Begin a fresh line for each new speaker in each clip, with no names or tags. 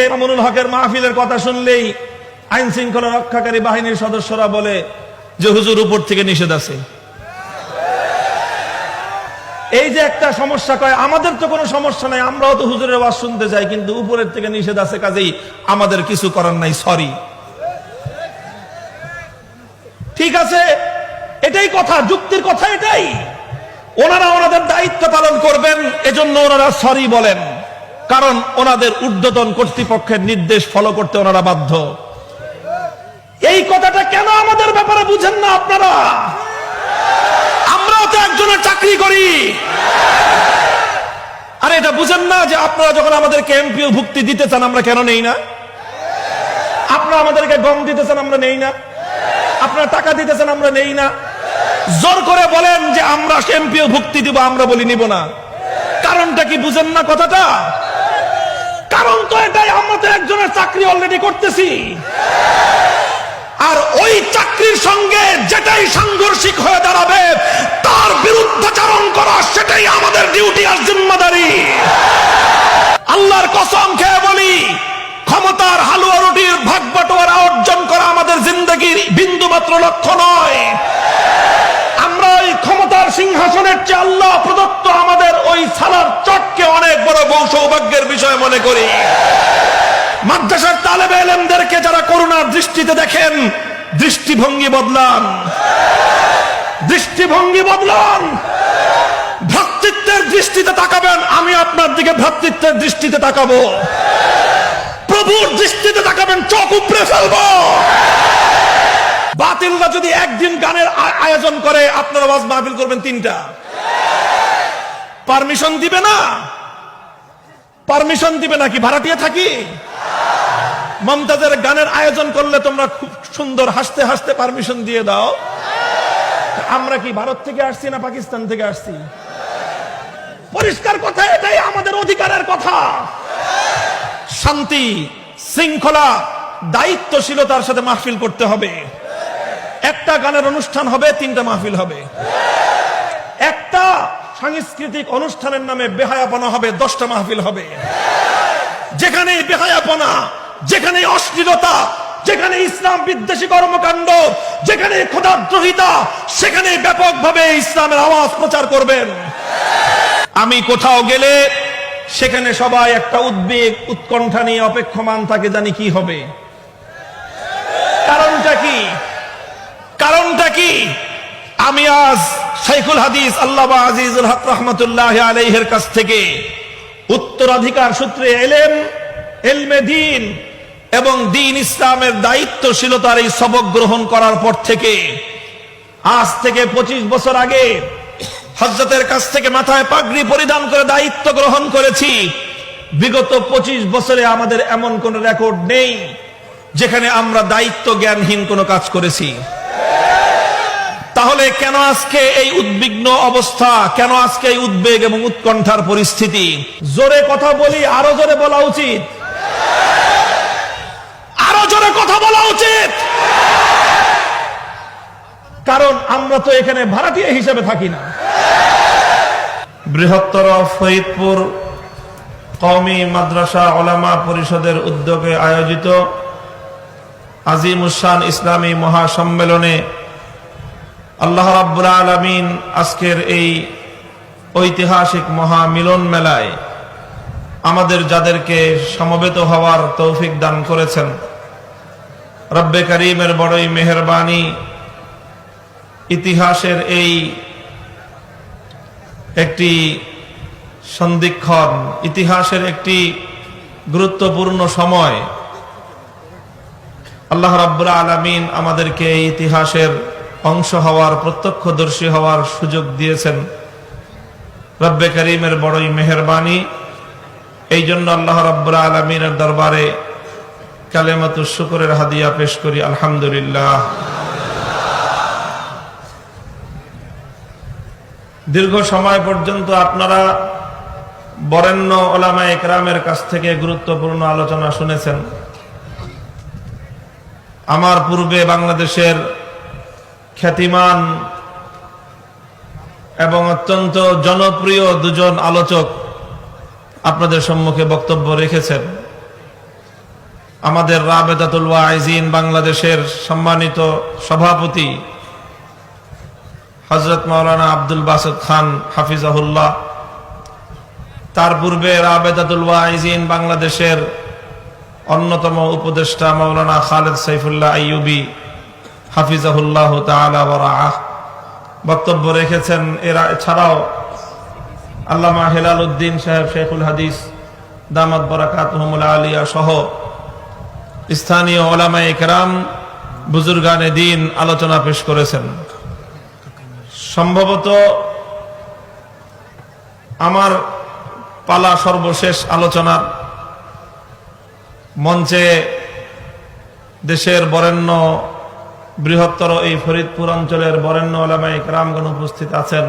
মামুনুল হকের মাহফিলের কথা শুনলেই আইন শৃঙ্খলা রক্ষাকারী বাহিনীর সদস্যরা বলে যে হুজুর উপর থেকে নিষেধ আছে। এই যে একটা সমস্যা কয়, আমাদের তো কোনো সমস্যা নাই, আমরাও তো হুজুরের ওয়াজ শুনতে যাই, কিন্তু উপরের থেকে নিষেধ আছে কাজেই আমাদের কিছু করার নাই সরি ঠিক আছে, এটাই কথা, যুক্তির কথা এটাই। ওনারা ওনাদের দায়িত্ব পালন করবেন, এজন্য ওনারা সরি বলেন। কারণ ওনাদের ঊর্ধ্বতন কর্তৃপক্ষের নির্দেশ ফলো করতে ওনারা বাধ্য। এই কথাটা কেন আমাদের ব্যাপারে বুঝেন না আপনারা? আমরাও তো একজনের চাকরি করি। আরে, এটা বুঝেন না যে আপনারা যখন আমাদেরকে এমপিও ভুক্তি দিতে চান, আমরা কেন নেই না? আপনারা আমাদেরকে গম দিতে চান, আমরা নেই না? আপনারা টাকা দিতেছেন আমরা নেই না? জোর করে বলেন যে আমরা এমপিও ভুক্তি দিব, আমরা বলি নিব না। কারণটা কি বুঝেন না কথাটা? কারণ তো এটাই আমরা তো একজনের চাকরি অলরেডি করতেছি। আর ওই চাকরির সঙ্গে যেটাই সাংঘর্ষিক হয়ে দাঁড়াবে, তার বিরুদ্ধাচরণ করা সেটাই আমাদের ডিউটি আর জিম্মাদারি। আল্লাহর কসম খেয়ে বলি, ক্ষমতার হালুয়া রুটির ভাগ বাটোয়ারা অর্জন করা আমাদের জিন্দগির বিন্দু মাত্র লক্ষ্য নয় আমরা ওই ক্ষমতার সিংহাসনের চেয়ে আল্লাহ প্রদত্ত আমাদের ওই সালার চটকে বউ সৌভাগ্যের বিষয় মনে করি। মাদ্রাসার তালেবে এলেমদেরকে যারা করুণার দৃষ্টিতে দেখেন, দৃষ্টিভঙ্গি বদলান। দৃষ্টিভঙ্গি বদলান। ভ্রাতৃত্বের দৃষ্টিতে তাকাবেন, আমি আপনার দিকে ভ্রাতৃত্বের দৃষ্টিতে তাকাবো। প্রভুর দৃষ্টিতে তাকাবেন, চোখ উপড়ে ফেলব। বাতিলরা যদি একদিন গানের আয়োজন করে, আপনারা ওয়াজ মাহফিল করবেন তিনটা। পারমিশন দিবে না? পারমিশন দিবে নাকি? ভাড়াটিয়ে থাকি? মমতাজের গানের আয়োজন করলে তোমরা খুব সুন্দর হাসতে হাসতে পারমিশন দিয়ে দাও। আমরা কি ভারত থেকে আসছি না পাকিস্তান থেকে আসছি? পরিষ্কার কথা এটাই আমাদের অধিকারের কথা। শান্তি, শৃঙ্খলা, দায়িত্বশীলতার সাথে মাহফিল করতে হবে। একটা গানের অনুষ্ঠান হবে, তিনটা মাহফিল হবে। একটা সাংস্কৃতিক অনুষ্ঠানের নামে বেহায়াপনা হবে, দশটা মাহফিল হবে। যেখানে বেহায়াপনা যেখানে অশ্লীলতা যেখানে ইসলাম বিদ্বেষী কর্মকাণ্ড যেখানে খোদাদ্রোহিতা সেখানে ব্যাপকভাবে ইসলামের আওয়াজ প্রচার করবেন। আমি কোথাও গেলে সেখানে সবাই একটা উদ্বেগ, উৎকণ্ঠা নিয়ে অপেক্ষমান থাকে, জানি কি হবে। কারণটা কি? কারণটা কি? আমি আজ শাইখুল হাদিস আল্লাহ আজিজুল হক রহমতুল্লাহ আলাইহের কাছ থেকে উত্তরাধিকার সূত্রে এলেম, এলমে দিন এবং দিন ইসলামের দায়িত্বশীলতার এই সবক গ্রহণ করার পর থেকে আজ থেকে পঁচিশ বছর আগে হজরতের কাছ থেকে মাথায় পাগড়ি পরিধান করে দায়িত্ব গ্রহণ করেছি। বিগত পঁচিশ বছরে আমাদের এমন কোন রেকর্ড নেই যেখানে আমরা দায়িত্ব জ্ঞানহীন কোনো কাজ করেছি। তাহলে কেন আজকে এই উদ্বিগ্ন অবস্থা, কেন আজকে এই উদ্বেগ এবং উৎকণ্ঠার পরিস্থিতি? জোরে কথা বলি, আরও জোরে বলা উচিত। আরও জোরে কথা বলা উচিত। কারণ আমরা তো এখানে ভাড়াটিয়া হিসেবে থাকি না। বৃহত্তর ফরিদপুর কওমি মাদ্রাসা ওলামা পরিষদের উদ্যোগে আয়োজিত আজিম উসান ইসলামী মহাসম্মেলনে আল্লাহ রাব্বুল আলমিন আজকের এই ঐতিহাসিক মহামিলন মেলায় আমাদের যাদেরকে সমবেত হওয়ার তৌফিক দান করেছেন। রব্বে করিমের বড়ই মেহরবানি ইতিহাসের এই একটি সন্ধিক্ষণ, ইতিহাসের একটি গুরুত্বপূর্ণ সময়। আল্লাহ রাব্বুল আলমিন আমাদেরকে এই ইতিহাসের অংশ হওয়ার, প্রত্যক্ষদর্শী হওয়ার সুযোগ দিয়েছেন রব্বে করিমের বড়ই মেহরবানি। এই জন্য আল্লাহ রাব্বুল আলমিনের দরবারে কালেমাতু শুকরের হাদিয়া পেশ করি, আলহামদুলিল্লাহ। দীর্ঘ সময় পর্যন্ত আপনারা বরেণ্য ওলামা একরামের কাছ থেকে গুরুত্বপূর্ণ আলোচনা শুনেছেন। আমার পূর্বে বাংলাদেশের খ্যাতিমান এবং অত্যন্ত জনপ্রিয় দুজন আলোচক আপনাদের সম্মুখে বক্তব্য রেখেছেন। আমাদের রাবেদাতুল ওয়াইজিন বাংলাদেশের সম্মানিত সভাপতি হজরত মৌলানা আব্দুল বাসদ খান হাফিজাহুল্লাহ। তার পূর্বে রাবেদাতুল ওয়াইজিন বাংলাদেশের অন্যতম উপদেষ্টা মৌলানা খালেদ সাইফুল্লাহ আইয়ুবি হাফিজাহুল্লাহ বক্তব্য রেখেছেন এরা এছাড়াও আল্লামা হেলাল উদ্দিন সাহেব, শেখুল হাদিস, দামাত বরাকাত আলিয়া সহ স্থানীয় ওলামা একরাম বুজুর্গানে দিন আলোচনা পেশ করেছেন। সম্ভবত আমার পালা সর্বশেষ আলোচনার মঞ্চে দেশের বরেণ্য বৃহত্তর এই ফরিদপুর অঞ্চলের বরেণ্য ওলামাই রামগণ উপস্থিত আছেন।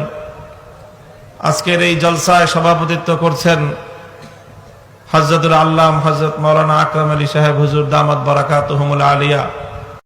আজকের এই জলসায় সভাপতিত্ব করছেন হজরতুল আল্লাহ হজরত মৌলানা আকরম আলী সাহেব হুজুর বরাকাত বারাকাত আলিয়া।